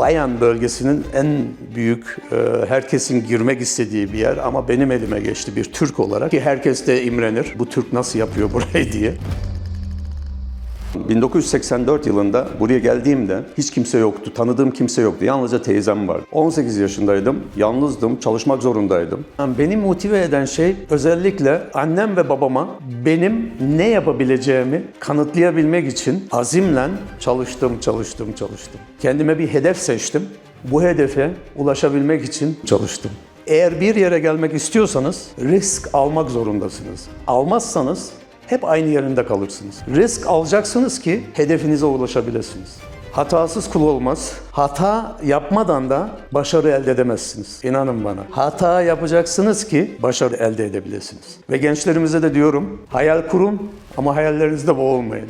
Bayan bölgesinin en büyük, e, herkesin girmek istediği bir yer ama benim elime geçti bir Türk olarak ki herkes de imrenir. Bu Türk nasıl yapıyor burayı diye. 1984 yılında buraya geldiğimde hiç kimse yoktu, tanıdığım kimse yoktu. Yalnızca teyzem vardı. 18 yaşındaydım, yalnızdım, çalışmak zorundaydım. Yani Beni motive eden şey özellikle annem ve babama benim ne yapabileceğimi kanıtlayabilmek için azimle çalıştım, çalıştım, çalıştım. Kendime bir hedef seçtim. Bu hedefe ulaşabilmek için çalıştım. Eğer bir yere gelmek istiyorsanız risk almak zorundasınız. Almazsanız hep aynı yerinde kalırsınız. Risk alacaksınız ki hedefinize ulaşabilirsiniz. Hatasız kul olmaz. Hata yapmadan da başarı elde edemezsiniz. İnanın bana. Hata yapacaksınız ki başarı elde edebilirsiniz. Ve gençlerimize de diyorum, hayal kurun ama hayallerinizde boğulmayın.